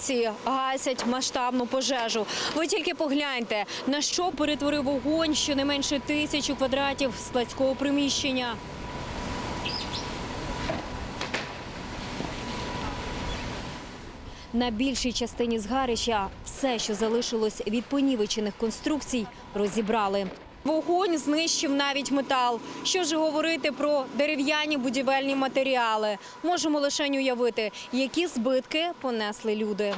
рятувальниці гасять масштабну пожежу. Ви тільки погляньте, на що перетворив вогонь щонайменше тисячу квадратів складського приміщення. На більшій частині згарища все, що залишилось від понівечених конструкцій, розібрали. Вогонь знищив навіть метал. Що ж говорити про дерев'яні будівельні матеріали? Можемо лише уявити, які збитки понесли люди.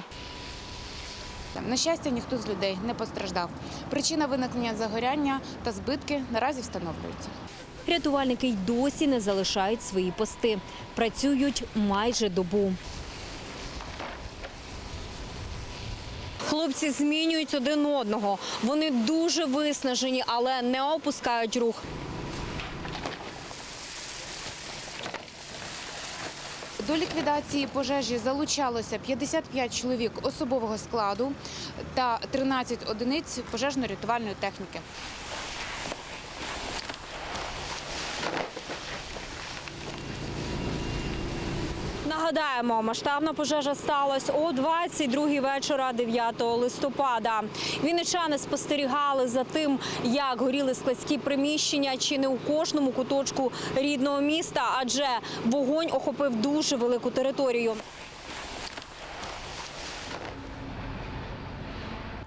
На щастя, ніхто з людей не постраждав. Причина виникнення загоряння та збитки наразі встановлюються. Рятувальники й досі не залишають свої пости. Працюють майже добу. Хлопці змінюють один одного. Вони дуже виснажені, але не опускають рух. До ліквідації пожежі залучалося 55 чоловік особового складу та 13 одиниць пожежно-рятувальної техніки. Нагадаємо, масштабна пожежа сталася о 22-й вечора 9 листопада. Вінничани спостерігали за тим, як горіли складські приміщення чи не у кожному куточку рідного міста, адже вогонь охопив дуже велику територію.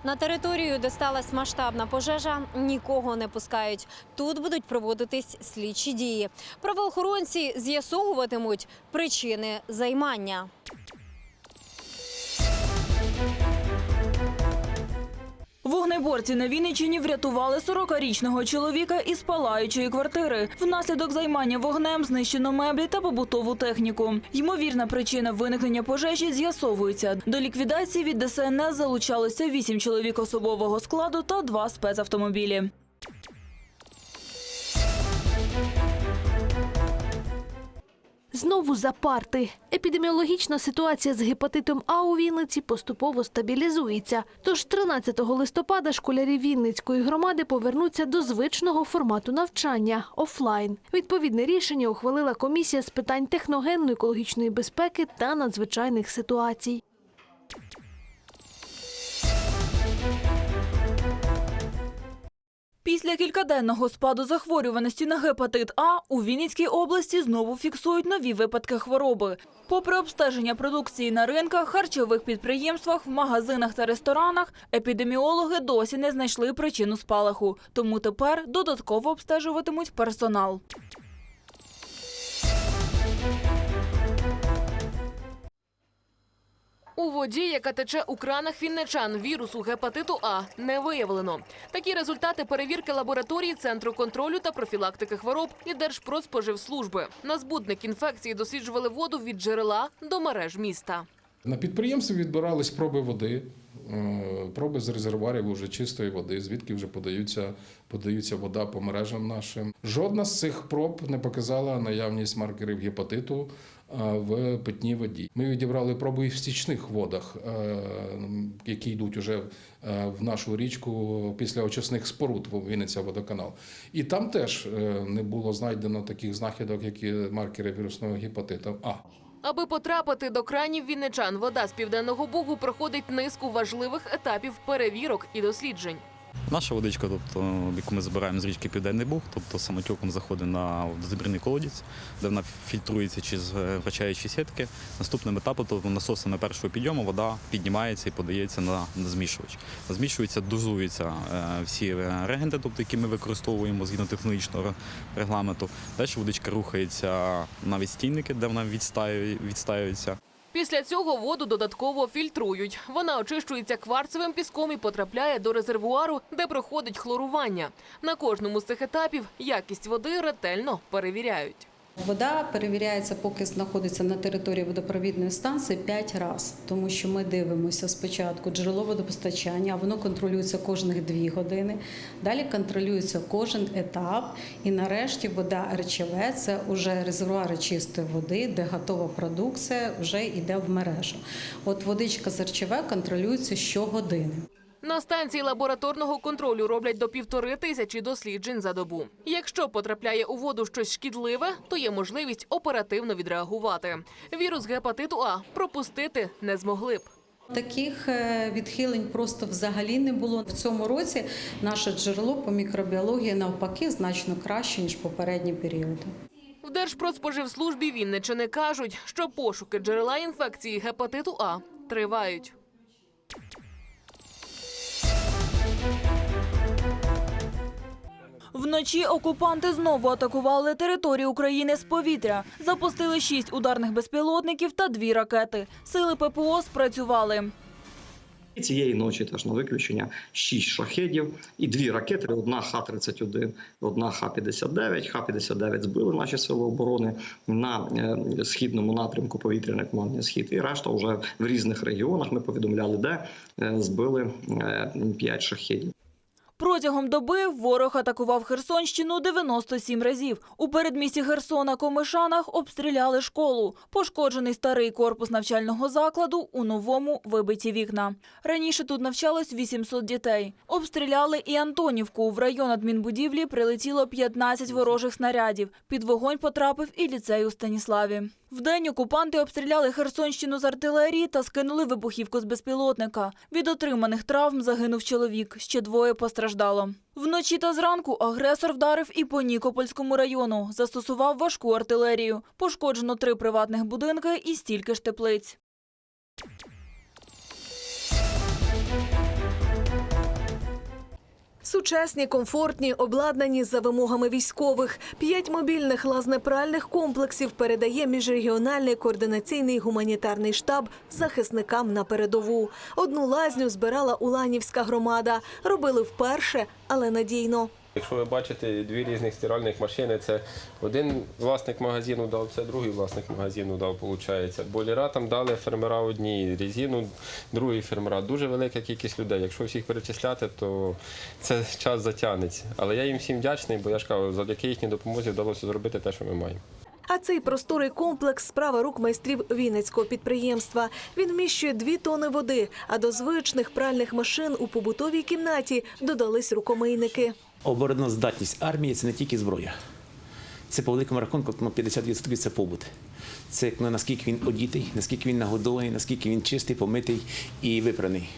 На територію, де сталася масштабна пожежа, нікого не пускають. Тут будуть проводитись слідчі дії. Правоохоронці з'ясовуватимуть причини займання. Вогнеборці на Вінниччині врятували 40-річного чоловіка із палаючої квартири. Внаслідок займання вогнем знищено меблі та побутову техніку. Ймовірна причина виникнення пожежі з'ясовується. До ліквідації від ДСНС залучалося 8 чоловік особового складу та 2 спецавтомобілі. Знову за парти. Епідеміологічна ситуація з гепатитом А у Вінниці поступово стабілізується. Тож 13 листопада школярі Вінницької громади повернуться до звичного формату навчання офлайн. Відповідне рішення ухвалила комісія з питань техногенно-екологічної безпеки та надзвичайних ситуацій. Після кількаденного спаду захворюваності на гепатит А у Вінницькій області знову фіксують нові випадки хвороби. Попри обстеження продукції на ринках, харчових підприємствах, в магазинах та ресторанах, епідеміологи досі не знайшли причину спалаху. Тому тепер додатково обстежуватимуть персонал. У воді, яка тече у кранах вінничан, вірусу гепатиту А не виявлено. Такі результати перевірки лабораторії Центру контролю та профілактики хвороб і Держпродспоживслужби. На збудник інфекції досліджували воду від джерела до мереж міста. На підприємстві відбирались проби води, е, проби з резервуарів уже чистої води, звідки вже подаються, подаються вода по мережам нашим. Жодна з цих проб не показала наявність маркерів гепатиту в питній воді. Ми відібрали проби і в стічних водах, е, які йдуть уже е, в нашу річку після очисних споруд Вінниця водоканал. І там теж е, не було знайдено таких знахідок, які маркери вірусного гепатиту А. Аби потрапити до кранів вінничан, вода з південного бугу проходить низку важливих етапів перевірок і досліджень. Наша водичка, тобто, яку ми збираємо з річки Південний Буг, тобто самотюком заходить на водозабірний колодязь, де вона фільтрується через е, врачаючі сітки. Наступним етапом, тобто насосами першого підйому, вода піднімається і подається на, змішувач. Змішується, дозуються е, всі реагенти, тобто, які ми використовуємо згідно технологічного регламенту. Далі водичка рухається на відстійники, де вона відстаює- відстаюється. Після цього воду додатково фільтрують. Вона очищується кварцевим піском і потрапляє до резервуару, де проходить хлорування. На кожному з цих етапів якість води ретельно перевіряють. Вода перевіряється, поки знаходиться на території водопровідної станції 5 разів, тому що ми дивимося спочатку джерело водопостачання, воно контролюється кожних 2 години. Далі контролюється кожен етап. І нарешті вода РЧВ – це вже резервуари чистої води, де готова продукція вже йде в мережу. От водичка з РЧВ контролюється щогодини. На станції лабораторного контролю роблять до півтори тисячі досліджень за добу. Якщо потрапляє у воду щось шкідливе, то є можливість оперативно відреагувати. Вірус гепатиту А пропустити не змогли б. Таких е, відхилень просто взагалі не було. В цьому році наше джерело по мікробіології навпаки значно краще, ніж попередні періоди. В Держпродспоживслужбі Вінничини кажуть, що пошуки джерела інфекції гепатиту А тривають. Вночі окупанти знову атакували територію України з повітря. Запустили шість ударних безпілотників та дві ракети. Сили ППО спрацювали. І Цієї ночі теж на виключення шість шахедів і дві ракети: одна Х-31, одна Х-59. Х-59 збили наші сили оборони на е, східному напрямку повітряне командний схід. І решта вже в різних регіонах ми повідомляли, де е, збили е, п'ять шахедів. Протягом доби ворог атакував Херсонщину 97 разів. У передмісті Херсона Комишанах обстріляли школу. Пошкоджений старий корпус навчального закладу, у новому вибиті вікна. Раніше тут навчалось 800 дітей. Обстріляли і Антонівку. В район адмінбудівлі прилетіло 15 ворожих снарядів. Під вогонь потрапив і ліцей у Станіславі. Вдень окупанти обстріляли Херсонщину з артилерії та скинули вибухівку з безпілотника. Від отриманих травм загинув чоловік, ще двоє постраждало. Вночі та зранку агресор вдарив і по Нікопольському району. Застосував важку артилерію. Пошкоджено три приватних будинки і стільки ж теплиць. Сучасні, комфортні, обладнані за вимогами військових. П'ять мобільних лазнепральних комплексів передає міжрегіональний координаційний гуманітарний штаб захисникам на передову. Одну лазню збирала Уланівська громада. Робили вперше, але надійно. Якщо ви бачите дві різних стиральних машини, це один власник магазину дав, це другий власник магазину дав, виходить. Бойлера там дали фермера одні, резину другий фермера. Дуже велика кількість людей. Якщо всіх перечисляти, то це час затягнеться. Але я їм всім вдячний, бо я ж кажу, завдяки їхній допомозі вдалося зробити те, що ми маємо. А цей просторий комплекс справа рук майстрів Вінницького підприємства. Він вміщує дві тони води. А до звичних пральних машин у побутовій кімнаті додались рукомийники. Обороноздатність армії це не тільки зброя. Це по великому рахунку ну, 50% це побут. Це ну, наскільки він одітий, наскільки він нагодований, наскільки він чистий, помитий і випраний.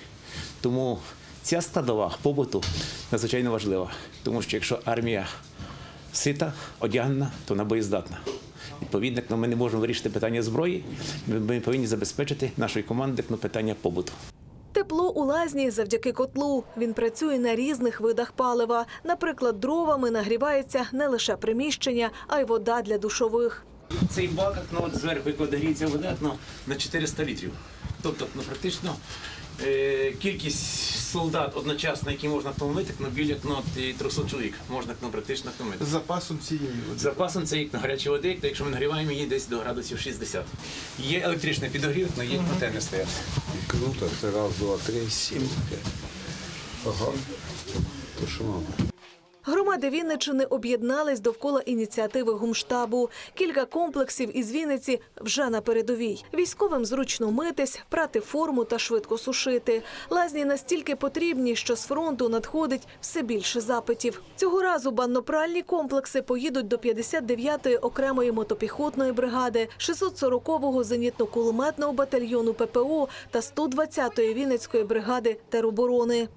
Тому ця складова побуту надзвичайно важлива. Тому що якщо армія сита, одягнена, то вона боєздатна. Відповідно, ну, ми не можемо вирішити питання зброї, ми, повинні забезпечити нашої команди ну, питання побуту. Тепло у лазні завдяки котлу. Він працює на різних видах палива. Наприклад, дровами нагрівається не лише приміщення, а й вода для душових. Цей бак ну, зверху, коли гріється вода, ну, на 400 літрів. Тобто, ну, практично кількість солдат одночасно, які можна втомити, ну, біля ну, і 300 чоловік можна ну, практично втомити. З запасом цієї води. З запасом цієї як гарячої води, то якщо ми нагріваємо її десь до градусів 60. Є електричний підогрів, але є не стоять. Круто. Це раз, два, три, сім, п'ять. Ага. То що мама? Громади Вінничини об'єднались довкола ініціативи гумштабу. Кілька комплексів із Вінниці вже на передовій. Військовим зручно митись, прати форму та швидко сушити. Лазні настільки потрібні, що з фронту надходить все більше запитів. Цього разу банно-пральні комплекси поїдуть до 59-ї окремої мотопіхотної бригади, 640-го зенітно-кулеметного батальйону ППО та 120-ї Вінницької бригади тероборони.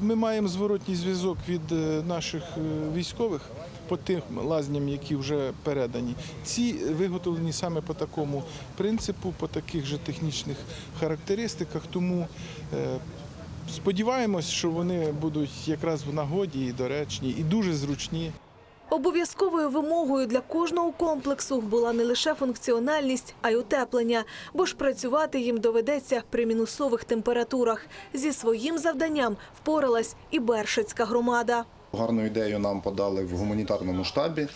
Ми маємо зворотній зв'язок від е, наших е, військових по тим лазням, які вже передані. Ці виготовлені саме по такому принципу, по таких же технічних характеристиках. Тому е, сподіваємось, що вони будуть якраз в нагоді і доречні, і дуже зручні. Обов'язковою вимогою для кожного комплексу була не лише функціональність, а й утеплення, бо ж працювати їм доведеться при мінусових температурах. Зі своїм завданням впоралась і Бершицька громада. Гарну ідею нам подали в гуманітарному штабі.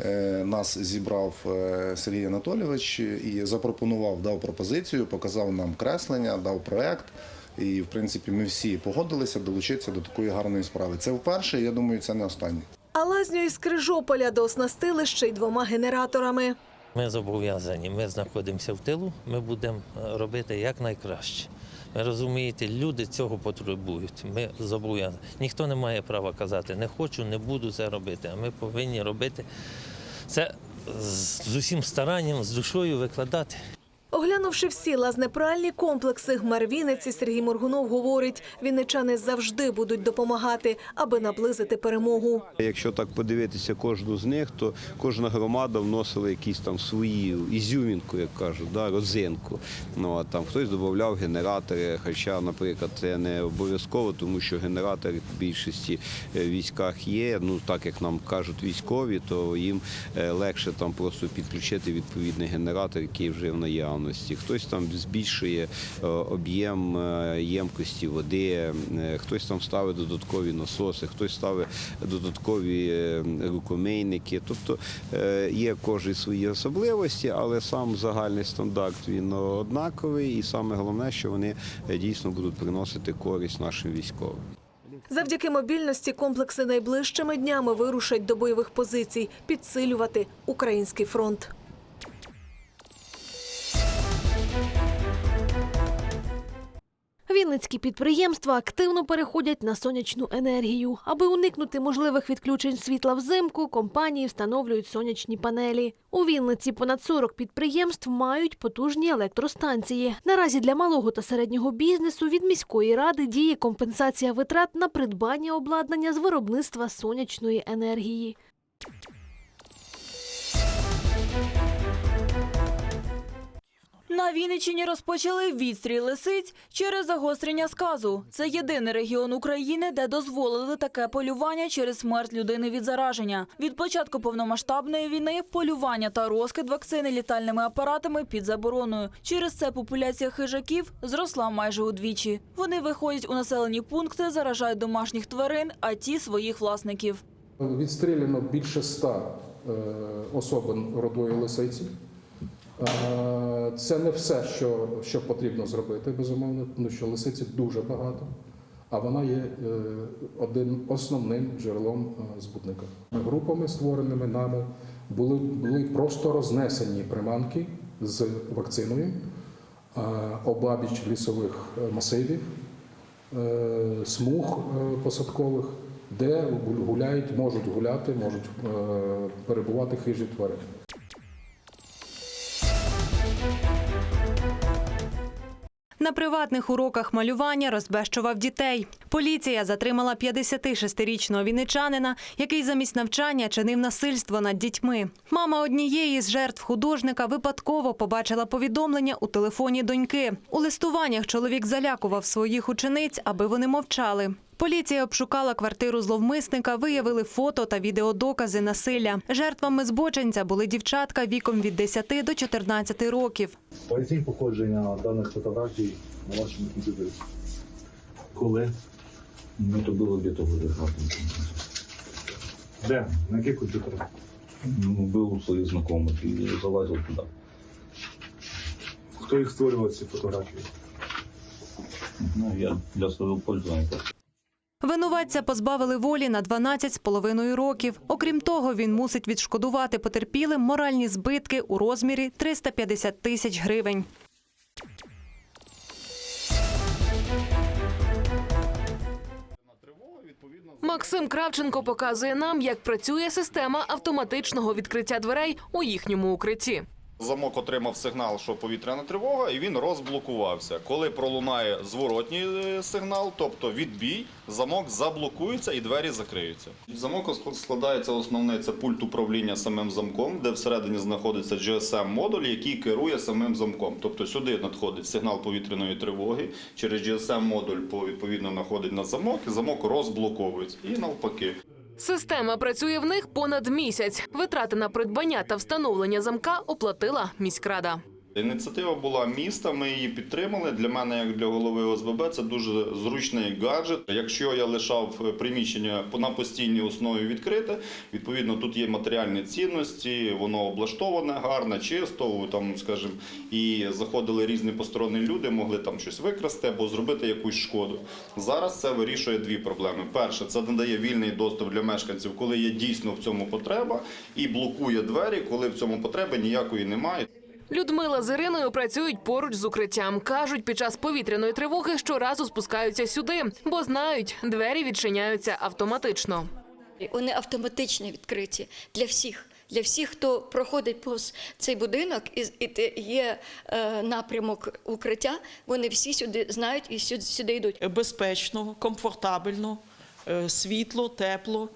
Е, Нас зібрав е, Сергій Анатолійович і запропонував, дав пропозицію, показав нам креслення, дав проект. І, в принципі, ми всі погодилися долучитися до такої гарної справи. Це вперше, я думаю, це не останнє. А лазню із Крижополя дооснастили ще й двома генераторами. Ми зобов'язані, ми знаходимося в тилу, ми будемо робити якнайкраще. Ви розумієте, люди цього потребують. Ми зобов'язані. Ніхто не має права казати не хочу, не буду це робити. А ми повинні робити це з усім старанням, з душою викладати. Оглянувши всі лазнепральні комплекси, мер Вінниці Сергій Моргунов говорить, вінничани завжди будуть допомагати, аби наблизити перемогу. Якщо так подивитися кожну з них, то кожна громада вносила якісь там свої ізюмінку, як кажуть, да, розинку. Ну а там хтось додавав генератори, хоча, наприклад, це не обов'язково, тому що генератори в більшості е, військах є. Ну так як нам кажуть військові, то їм е, легше там просто підключити відповідний генератор, який вже в наявності. Хтось там збільшує е, об'єм е, ємкості води, е, хтось там ставить додаткові насоси, хтось ставить додаткові рукомийники. Тобто є кожен свої особливості, але сам загальний стандарт він однаковий, і саме головне, що вони дійсно будуть приносити користь нашим військовим. Завдяки мобільності комплекси найближчими днями вирушать до бойових позицій, підсилювати український фронт. Вінницькі підприємства активно переходять на сонячну енергію. Аби уникнути можливих відключень світла взимку, компанії встановлюють сонячні панелі. У Вінниці понад 40 підприємств мають потужні електростанції. Наразі для малого та середнього бізнесу від міської ради діє компенсація витрат на придбання обладнання з виробництва сонячної енергії. На Вінниччині розпочали відстріл лисиць через загострення сказу. Це єдиний регіон України, де дозволили таке полювання через смерть людини від зараження. Від початку повномасштабної війни полювання та розкид вакцини літальними апаратами під забороною. Через це популяція хижаків зросла майже удвічі. Вони виходять у населені пункти, заражають домашніх тварин, а ті своїх власників. Відстріляно більше ста е, особин родової лисиці. Е, Це не все, що, що потрібно зробити, безумовно, тому що лисиці дуже багато, а вона є е, одним основним джерелом е, збудника. Групами, створеними нами, були, були просто рознесені приманки з вакциною, обабіч лісових масивів, смуг посадкових, де гуляють, можуть гуляти, можуть перебувати хижі тварини. На приватних уроках малювання розбещував дітей. Поліція затримала 56-річного вінничанина, який замість навчання чинив насильство над дітьми. Мама однієї з жертв художника випадково побачила повідомлення у телефоні доньки. У листуваннях чоловік залякував своїх учениць, аби вони мовчали. Поліція обшукала квартиру зловмисника, виявили фото та відеодокази насилля. Жертвами збоченця були дівчатка віком від 10 до 14 років. Поясніть походження даних фотографій на вашому комп'ютері. Коли? Ну, то було где-то в Де? На яких комп'ютерах? Ну, був у своїх знайомих і залазив туди. Хто їх створював ці фотографії? Ну, я для свого пользування. Винуватця позбавили волі на 12 з половиною років. Окрім того, він мусить відшкодувати потерпілим моральні збитки у розмірі 350 тисяч гривень. Максим Кравченко показує нам, як працює система автоматичного відкриття дверей у їхньому укритті. Замок отримав сигнал, що повітряна тривога, і він розблокувався. Коли пролунає зворотній е, сигнал, тобто відбій, замок заблокується і двері закриються. Замок складається основний це пульт управління самим замком, де всередині знаходиться GSM-модуль, який керує самим замком. Тобто сюди надходить сигнал повітряної тривоги, через GSM-модуль по- відповідно находить на замок, і замок розблоковується. І навпаки. Система працює в них понад місяць. Витрати на придбання та встановлення замка оплатила міськрада. Ініціатива була міста, ми її підтримали. Для мене, як для голови ОСББ, це дуже зручний гаджет. Якщо я лишав приміщення на постійній основі відкрите, відповідно тут є матеріальні цінності, воно облаштоване гарно, чисто, там, скажімо, і заходили різні посторонні люди, могли там щось викрасти або зробити якусь шкоду. Зараз це вирішує дві проблеми. Перше, це надає вільний доступ для мешканців, коли є дійсно в цьому потреба, і блокує двері, коли в цьому потреби ніякої немає. Людмила з Іриною працюють поруч з укриттям. Кажуть, під час повітряної тривоги щоразу спускаються сюди, бо знають, двері відчиняються автоматично. Вони автоматично відкриті для всіх. для всіх, хто проходить повз цей будинок, і, і те- є е, напрямок укриття, вони всі сюди знають і сюди, сюди йдуть. безпечно, комфортабельно, е, світло, тепло.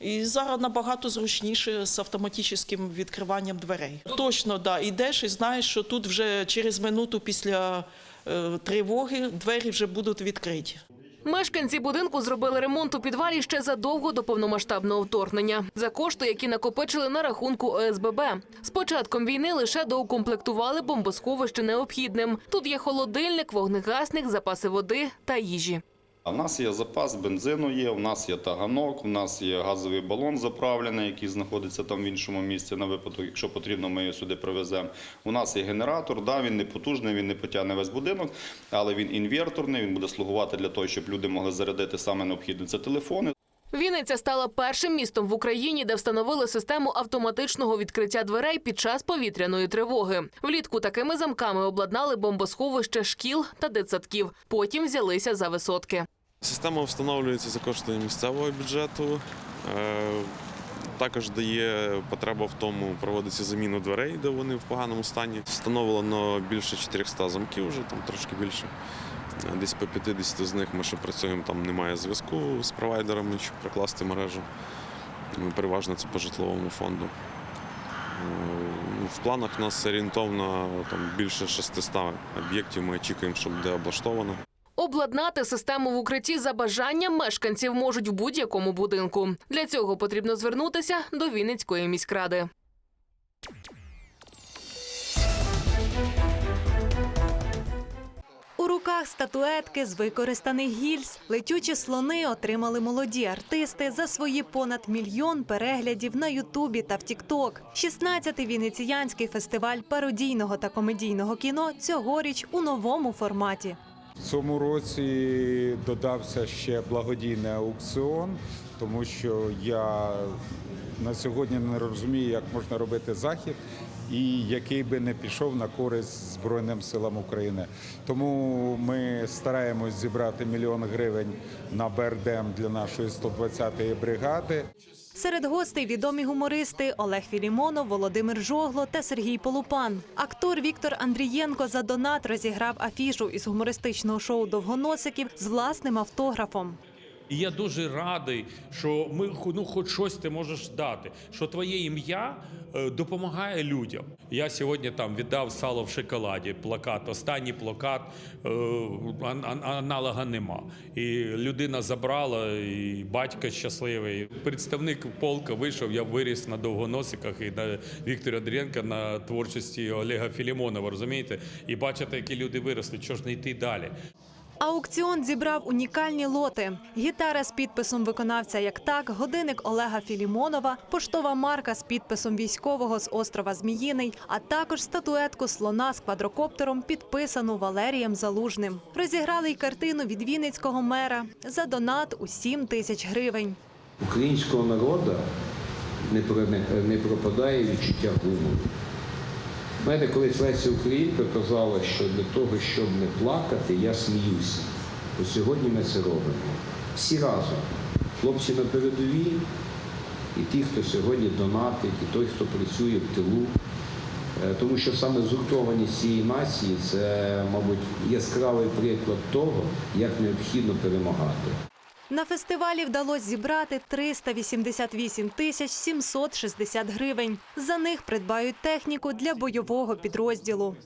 І зараз набагато зручніше з автоматичним відкриванням дверей. Точно, да, йдеш і знаєш, що тут вже через минуту після е, тривоги двері вже будуть відкриті. Мешканці будинку зробили ремонт у підвалі ще задовго до повномасштабного вторгнення за кошти, які накопичили на рахунку ОСББ. З початком війни лише доукомплектували бомбосховище необхідним. Тут є холодильник, вогнегасник, запаси води та їжі. А в нас є запас бензину, є, у нас є таганок, у нас є газовий балон заправлений, який знаходиться там в іншому місці на випадок, якщо потрібно, ми його сюди привеземо. У нас є генератор, да, він не потужний, він не потягне весь будинок, але він інверторний, він буде слугувати для того, щоб люди могли зарядити саме необхідне. Це телефони. Вінниця стала першим містом в Україні, де встановили систему автоматичного відкриття дверей під час повітряної тривоги. Влітку такими замками обладнали бомбосховище шкіл та дитсадків. Потім взялися за висотки. Система встановлюється за кошти місцевого бюджету. Е, Також дає потреба в тому, проводиться заміну дверей, де вони в поганому стані. Встановлено більше 400 замків, вже там трошки більше. Десь по 50 з них ми ще працюємо, там немає зв'язку з провайдерами, щоб прокласти мережу. Ну, Переважно це по житловому фонду. Е, В планах у нас орієнтовно там, більше 600 об'єктів. Ми очікуємо, що буде облаштовано. Обладнати систему в укритті за бажанням мешканців можуть в будь-якому будинку. Для цього потрібно звернутися до Вінницької міськради. Руках статуетки з використаних гільз летючі слони отримали молоді артисти за свої понад мільйон переглядів на Ютубі та в Тікток. 16-й вінеціянський фестиваль пародійного та комедійного кіно цьогоріч у новому форматі. В цьому році додався ще благодійний аукціон, тому що я на сьогодні не розумію, як можна робити захід, і який би не пішов на користь Збройним силам України. Тому ми стараємось зібрати мільйон гривень на БРДМ для нашої 120-ї бригади. Серед гостей відомі гумористи Олег Філімонов, Володимир Жогло та Сергій Полупан. Актор Віктор Андрієнко за донат розіграв афішу із гумористичного шоу Довгоносиків з власним автографом. І я дуже радий, що ми ну, хоч щось ти можеш дати, що твоє ім'я е, допомагає людям. Я сьогодні там віддав сало в шоколаді, плакат, останній плакат, е, ан- ан- аналога нема. І людина забрала, і батько щасливий. Представник полка вийшов, я виріс на довгоносиках і на Віктора Андрієнка на творчості Олега Філімонова, розумієте? І бачите, які люди виросли, що ж не йти далі. Аукціон зібрав унікальні лоти: гітара з підписом виконавця як так, годинник Олега Філімонова, поштова марка з підписом військового з острова Зміїний, а також статуетку слона з квадрокоптером, підписану Валерієм Залужним. Розіграли й картину від Вінницького мера за донат у 7 тисяч гривень. українського народу не, про- не- не пропадає відчуття гумору. Знаєте, колись Леся Українка казала, що для того, щоб не плакати, я сміюся. То сьогодні ми це робимо. Всі разом. Хлопці на передовій, і ті, хто сьогодні донатить, і той, хто працює в тилу. Е, Тому що саме згуртованість цієї нації це, мабуть, яскравий приклад того, як необхідно перемагати. На фестивалі вдалося зібрати 388 тисяч 760 гривень. За них придбають техніку для бойового підрозділу.